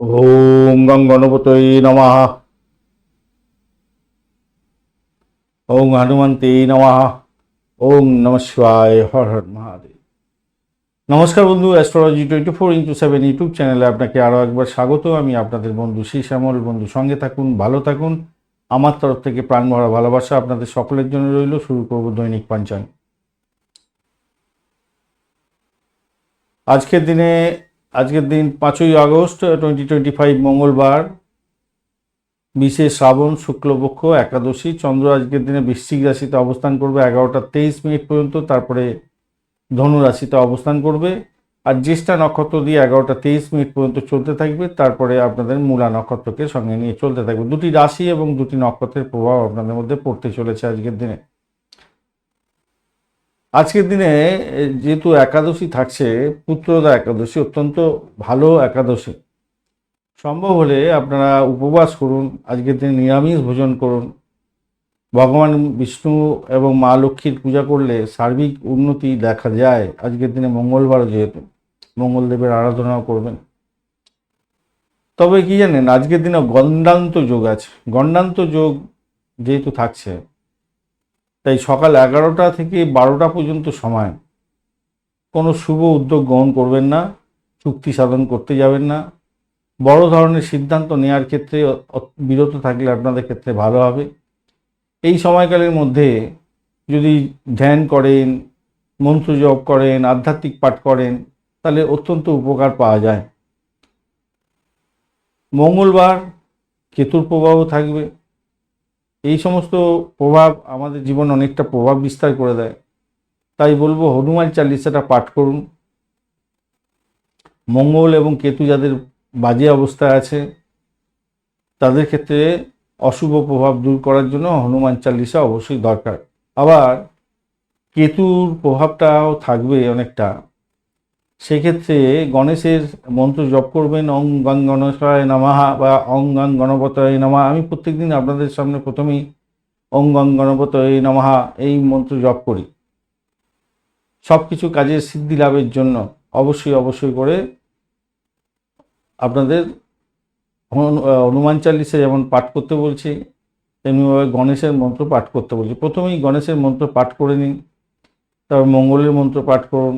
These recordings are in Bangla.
ওম গং গণপতয়ে নমঃ ওং হনুমন্তে নমঃ ওং নম শিবায় হর হর মহাদেব নমস্কার বন্ধু astrology twenty four into seven YouTube চ্যানেলে আপনাকে আরও একবার স্বাগত। আমি আপনাদের বন্ধু শ্রী শ্যামল। বন্ধু, সঙ্গে থাকুন, ভালো থাকুন। আমার তরফ থেকে প্রাণ ভরা ভালোবাসা আপনাদের সকলের জন্য রইল। শুরু করব দৈনিক পাঞ্চাঙ্গ। আজকের দিনে আজকের দিন পাঁচই আগস্ট টোয়েন্টি টোয়েন্টি ফাইভ মঙ্গলবার। বিশে শ্রাবণ শুক্লপক্ষ একাদশী। চন্দ্র আজকের দিনে বৃশ্চিক রাশিতে অবস্থান করবে এগারোটা তেইশ মিনিট পর্যন্ত, তারপরে ধনু রাশিতে অবস্থান করবে। আর জ্যেষ্ঠা নক্ষত্র দিয়ে এগারোটা তেইশ মিনিট পর্যন্ত চলতে থাকবে, তারপরে আপনাদের মূলা নক্ষত্রকে সঙ্গে নিয়ে চলতে থাকবে। দুটি রাশি এবং দুটি নক্ষত্রের প্রভাব আপনাদের মধ্যে পড়তে চলেছে আজকের দিনে। আজকের দিনে যেহেতু একাদশী থাকছে, পুত্রদা একাদশী অত্যন্ত ভালো একাদশী। সম্ভব হলে আপনারা উপবাস করুন, আজকের দিনে নিরামিষ ভোজন করুন। ভগবান বিষ্ণু এবং মা লক্ষ্মীর পূজা করলে সার্বিক উন্নতি দেখা যায় আজকের দিনে মঙ্গলবার যেহেতু। মঙ্গলদেবের আরাধনাও করবেন। তবে কি জানেন, আজকের দিনে গণ্ডান্ত যোগ আছে। গণ্ডান্ত যোগ যেহেতু থাকছে তাই সকাল এগারোটা থেকে বারোটা পর্যন্ত সময়। কোনো শুভ উদ্যোগ গ্রহণ করবেন না, চুক্তি সাধন করতে যাবেন না। বড় ধরনের সিদ্ধান্ত নেওয়ার ক্ষেত্রে বিরত থাকলে আপনাদের ক্ষেত্রে ভালো হবে। এই সময়কালের মধ্যে যদি ধ্যান করেন, মন্ত্র জপ করেন, আধ্যাত্মিক পাঠ করেন, তাহলে অত্যন্ত উপকার পাওয়া যায়। মঙ্গলবার কেতুর প্রভাব থাকবে। এই সমস্ত প্রভাব আমাদের জীবনে অনেকটা প্রভাব বিস্তার করে দেয়। তাই বলব হনুমান চালিসাটা পাঠ করুন। মঙ্গল এবং কেতু যাদের বাজে অবস্থায় আছে, তাদের ক্ষেত্রে অশুভ প্রভাব দূর করার জন্য হনুমান চালিসা অবশ্যই দরকার। আবার কেতুর প্রভাবটাও থাকবে অনেকটা। সেক্ষেত্রে গণেশের মন্ত্র জপ করবেন, অং গং গণেশায় নামাহা বা অং গং গণপতয় নামা আমি প্রত্যেকদিন আপনাদের সামনে প্রথমেই অং গং গণপতয় নামাহা এই মন্ত্র জপ করি। সব কিছু কাজের সিদ্ধি লাভের জন্য অবশ্যই অবশ্যই করে আপনাদের হনুমান চালিসা যেমন পাঠ করতে বলছি, তেমনিভাবে গণেশের মন্ত্র পাঠ করতে বলছি। প্রথমেই গণেশের মন্ত্র পাঠ করে নিন, তারপর মঙ্গলের মন্ত্র পাঠ করুন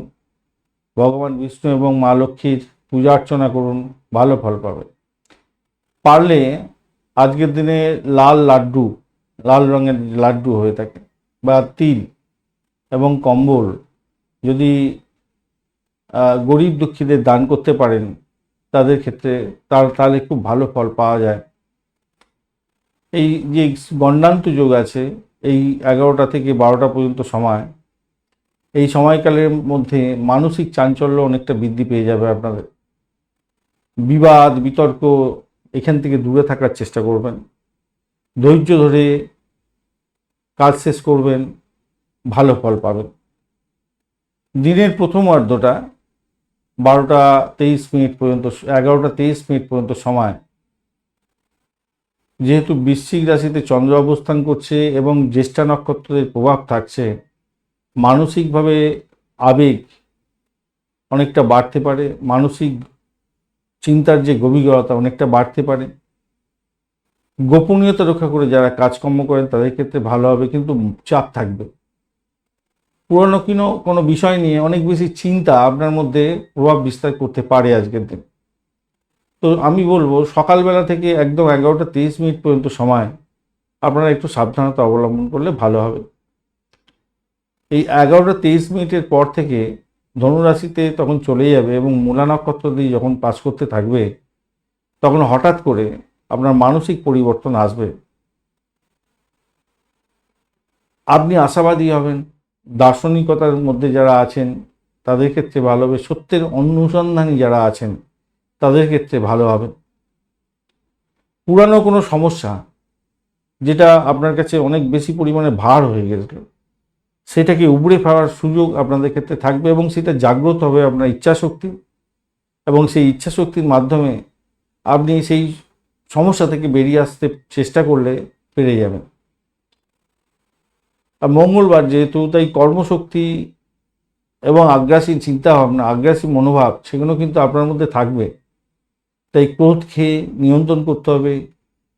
ভগবান বিষ্ণু এবং মা লক্ষ্মীর পূজা অর্চনা করুন, ভালো ফল পাবে। পারলে আজকের দিনে লাল লাড্ডু, লাল রঙের লাড্ডু হয়ে থাকে বা তিল এবং কম্বল। যদি গরিব দুঃখীদের দান করতে পারেন, তাদের ক্ষেত্রে তার, তাহলে খুব ভালো ফল পাওয়া যায়। এই যে গণ্ডান্ত যোগ আছে, এই এগারোটা থেকে বারোটা পর্যন্ত সময় এই সময়কালের মধ্যে মানসিক চাঞ্চল্য অনেকটা বৃদ্ধি পেয়ে যাবে আপনাদের। বিবাদ, বিতর্ক এখান থেকে দূরে থাকার চেষ্টা করবেন। ধৈর্য ধরে কাজ শেষ করবেন, ভালো ফল পাবেন। দিনের প্রথম অর্ধটা বারোটা তেইশ মিনিট পর্যন্ত, এগারোটা তেইশ মিনিট পর্যন্ত সময়। যেহেতু বৃশ্চিক রাশিতে চন্দ্র অবস্থান করছে এবং জ্যেষ্ঠা নক্ষত্রের প্রভাব থাকছে মানসিকভাবে আবেগ অনেকটা বাড়তে পারে, মানসিক চিন্তার যে গভীরতা অনেকটা বাড়তে পারে। গোপনীয়তা রক্ষা করে যারা কাজকর্ম করেন তাদের ক্ষেত্রে ভালো হবে, কিন্তু চাপ থাকবে। পুরনো কোনো কোনো বিষয় নিয়ে অনেক বেশি চিন্তা আপনার মধ্যে প্রভাব বিস্তার করতে পারে আজকের দিন। তো আমি বলব, সকালবেলা থেকে একদম এগারোটা তেইশ মিনিট পর্যন্ত সময় আপনারা একটু সাবধানতা অবলম্বন করলে ভালো হবে। এই এগারোটা তেইশ মিনিটের পর থেকে ধনুরাশিতে তখন চলে যাবে এবং মূলা নক্ষত্র দিয়ে যখন পাস করতে থাকবে, তখন হঠাৎ করে আপনার মানসিক পরিবর্তন আসবে। আপনি আশাবাদী হবেন, দার্শনিকতার মধ্যে যারা আছেন, তাদের ক্ষেত্রে ভালো হবে, সত্যের অনুসন্ধানী যারা আছেন, তাদের ক্ষেত্রে ভালো হবে। পুরানো কোনো সমস্যা, যেটা আপনার কাছে অনেক বেশি পরিমাণে ভার হয়ে গেছিল সেটাকে উবড়ে ফেলার সুযোগ আপনাদের ক্ষেত্রে থাকবে এবং সেটা জাগ্রত হবে আপনার ইচ্ছাশক্তি এবং সেই ইচ্ছাশক্তির মাধ্যমে আপনি সেই সমস্যা থেকে বেরিয়ে আসতে চেষ্টা করলে পেরে যাবেন। আর মঙ্গলবার যেহেতু তাই কর্মশক্তি এবং আগ্রাসী চিন্তাভাবনা, আগ্রাসী মনোভাব সেগুলো কিন্তু আপনার মধ্যে থাকবে। তাই ক্রোধ খেয়ে নিয়ন্ত্রণ করতে হবে,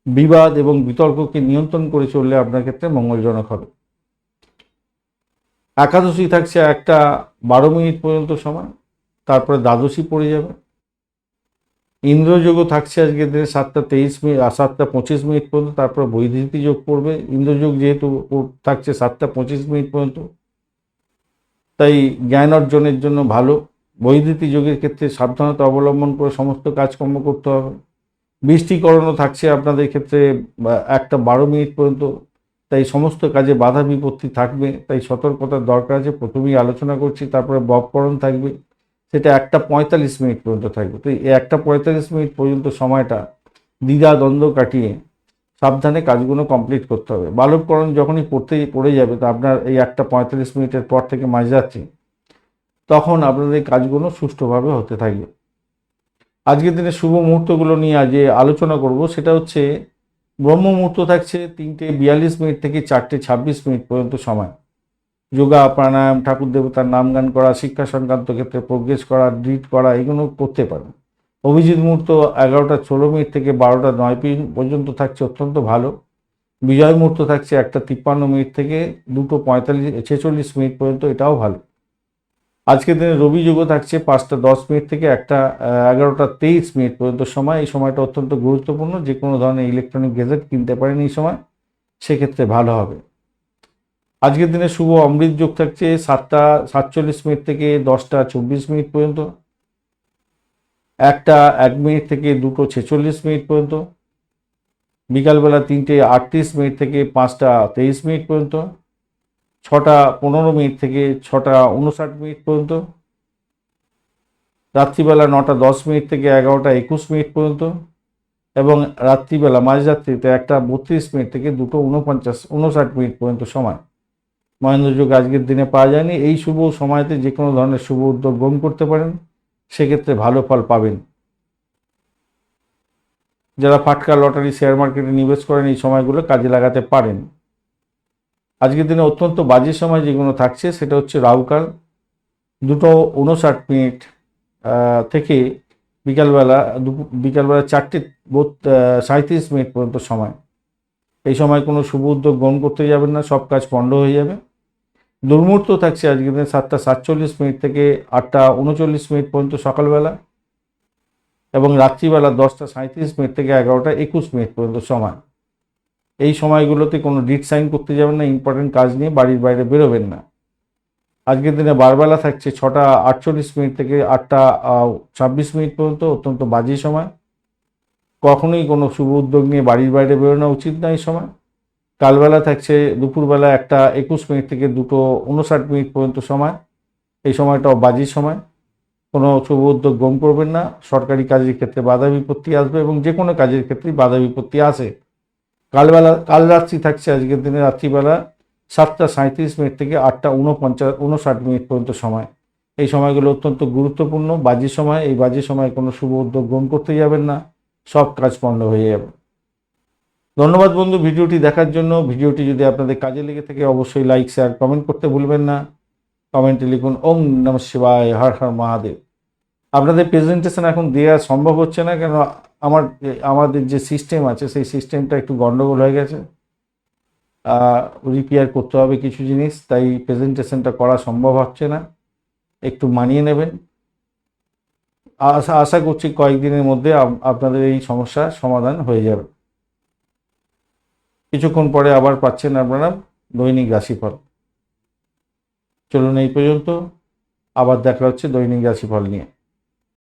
বিবাদ এবং বিতর্ককে নিয়ন্ত্রণ করে চললে আপনার ক্ষেত্রে মঙ্গলজনক হবে। একাদশী থাকছে একটা বারো মিনিট পর্যন্ত সময়, তারপরে দ্বাদশী পড়ে যাবে। ইন্দ্রযোগও থাকছে আজকের দিনে সাতটা তেইশ মিনিট আর সাতটা পঁচিশ মিনিট পর্যন্ত, তারপর বৈদ্যুতি যোগ পড়বে। ইন্দ্রযোগ যেহেতু থাকছে সাতটা পঁচিশ মিনিট পর্যন্ত। তাই জ্ঞান অর্জনের জন্য ভালো। বৈদ্যুতি যোগের ক্ষেত্রে সাবধানতা অবলম্বন করে সমস্ত কাজকর্ম করতে হবে। বৃষ্টিকরণও থাকছে আপনাদের ক্ষেত্রে একটা বারো মিনিট পর্যন্ত তাই সমস্ত কাজে বাধা বিপত্তি থাকবে, তাই সতর্কতার দরকার আছে। প্রথমেই আলোচনা করছি, তারপরে বপকরণ থাকবে। সেটা একটা পঁয়তাল্লিশ মিনিট পর্যন্ত থাকবে। তো এই একটা পঁয়তাল্লিশ মিনিট পর্যন্ত সময়টা দ্বিধা, দ্বন্দ্ব কাটিয়ে সাবধানে কাজগুলো কমপ্লিট করতে হবে। বালককরণ যখনই পড়তে, পড়ে যাবে, তো আপনার এই একটা পঁয়তাল্লিশ মিনিটের পর থেকে মাঝরাত্রি তখন আপনাদের এই কাজগুলো সুষ্ঠুভাবে হতে থাকবে। আজকের দিনে শুভ মুহূর্তগুলো নিয়ে আজ আলোচনা করব, সেটা হচ্ছে ব্রহ্ম মুহূর্ত থাকছে তিনটে বিয়াল্লিশ মিনিট থেকে চারটে ছাব্বিশ মিনিট পর্যন্ত সময়। যোগা, প্রাণায়াম, ঠাকুর দেবতার নাম গান করা, শিক্ষা সংক্রান্ত ক্ষেত্রে প্রোগ্রেস করা রিড করা, এগুলো করতে পারেন অভিজিৎ মুহূর্ত এগারোটা ষোলো মিনিট থেকে বারোটা নয় পর্যন্ত থাকছে অত্যন্ত ভালো। বিজয় মুহূর্ত থাকছে একটা তিপ্পান্ন মিনিট থেকে দুটো পঁয়তাল্লিশ, ছেচল্লিশ মিনিট পর্যন্ত এটাও ভালো। আজকের দিনে রবি যুগও থাকছে পাঁচটা দশ মিনিট থেকে একটা এগারোটা তেইশ মিনিট পর্যন্ত সময়। এই সময়টা অত্যন্ত গুরুত্বপূর্ণ। যে কোনো ধরনের ইলেকট্রনিক গেজেট কিনতে পারেন এই সময়, সেক্ষেত্রে ভালো হবে। আজকের দিনে শুভ অমৃত যোগ থাকছে সাতটা সাতচল্লিশ মিনিট থেকে দশটা চব্বিশ মিনিট পর্যন্ত। একটা এক মিনিট থেকে দুটো ছেচল্লিশ মিনিট পর্যন্ত। বিকালবেলা তিনটে আটত্রিশ মিনিট থেকে পাঁচটা তেইশ মিনিট পর্যন্ত। ছটা পনেরো মিনিট থেকে ছটা উনষাট মিনিট পর্যন্ত, রাত্রিবেলা নটা দশ মিনিট থেকে এগারোটা একুশ মিনিট পর্যন্ত, এবং রাত্রিবেলা মাঝরাত্রিতে একটা বত্রিশ মিনিট থেকে দুটো উনপঞ্চাশ, উনষাট মিনিট পর্যন্ত সময় মহেন্দ্রযোগ আজকের দিনে পাওয়া যায়নি, এই শুভ সময়তে যে কোনো ধরনের শুভ উদ্যোগ গ্রহণ করতে পারেন, সেক্ষেত্রে ভালো ফল পাবেন। যারা ফাটকা লটারি শেয়ার মার্কেটে নিবেশ করেন, এই সময়গুলো কাজে লাগাতে পারেন। আজকের দিনে অত্যন্ত বাজে সময় যেগুলো থাকছে, সেটা হচ্ছে রাহুকাল দুটো উনষাট মিনিট থেকে বিকালবেলা দুপুর বিকালবেলা চারটে সাঁইত্রিশ মিনিট পর্যন্ত সময়। এই সময় কোনো শুভ উদ্যোগ গ্রহণ করতে যাবেন না, সব কাজ পণ্ড হয়ে যাবে। দুর্মূর্ত থাকছে আজকের দিনে সাতটা সাতচল্লিশ মিনিট থেকে আটটা উনচল্লিশ মিনিট পর্যন্ত সকালবেলা এবং রাত্রিবেলা দশটা সাঁইত্রিশ মিনিট থেকে এগারোটা একুশ মিনিট পর্যন্ত সময়। এই সময়গুলোতে কোনো ডিট সাইন করতে যাবেন না ইম্পর্টেন্ট কাজ নিয়ে বাড়ির বাইরে বেরোবেন না। আজকের দিনে বারবেলা থাকছে ছটা আটচল্লিশ মিনিট থেকে আটটা ছাব্বিশ মিনিট পর্যন্ত অত্যন্ত বাজে সময়। কখনোই কোনো শুভ উদ্যোগ নিয়ে বাড়ির বাইরে বেরোনো উচিত না এই সময়। কালবেলা থাকছে দুপুরবেলা একটা একুশ মিনিট থেকে দুটো উনষাট মিনিট পর্যন্ত সময়। এই সময়টাও বাজি সময়। কোনো শুভ উদ্যোগ গ্রহণ করবেন না। সরকারি কাজের ক্ষেত্রে বাধা বিপত্তি আসবে এবং যে কোনো কাজের ক্ষেত্রেই বাধা বিপত্তি আসে। কালবেলা কাল রাত্রি থাকছে আজকের দিনে, রাত্রিবেলা সাতটা সাঁইত্রিশ মিনিট থেকে আটটা উনপঞ্চাশ উনষাট মিনিট পর্যন্ত সময়। এই সময়গুলো অত্যন্ত গুরুত্বপূর্ণ। বাজি সময়, এই বাজি সময় কোনো শুভ উদ্যোগ গ্রহণ করতে যাবেন না। সব কাজ পণ্ড হয়ে যাবে। ধন্যবাদ বন্ধু ভিডিওটি দেখার জন্য। ভিডিওটি যদি আপনাদের কাজে লেগে থাকে, অবশ্যই লাইক, শেয়ার, কমেন্ট করতে ভুলবেন না। কমেন্টে লিখুন, ওম নম শিবায়, হর হর মহাদেব। আপনাদের প্রেজেন্টেশন এখন দেওয়া সম্ভব হচ্ছে না কেন? আমার আমাদের যে সিস্টেম আছে, সেই সিস্টেমটা একটু গন্ডগোল হয়ে গেছে। রিপেয়ার করতে হবে কিছু জিনিস, তাই প্রেজেন্টেশনটা করা সম্ভব হচ্ছে না। একটু মানিয়ে নেবেন। আশা আশা করছি কয়েকদিনের মধ্যে আপনাদের এই সমস্যার সমাধান হয়ে যাবে। কিছুক্ষণ পরে আবার পাচ্ছেন আপনারা দৈনিক রাশিফল। চলুন এই পর্যন্ত, আবার দেখা হচ্ছে দৈনিক রাশিফল নিয়ে।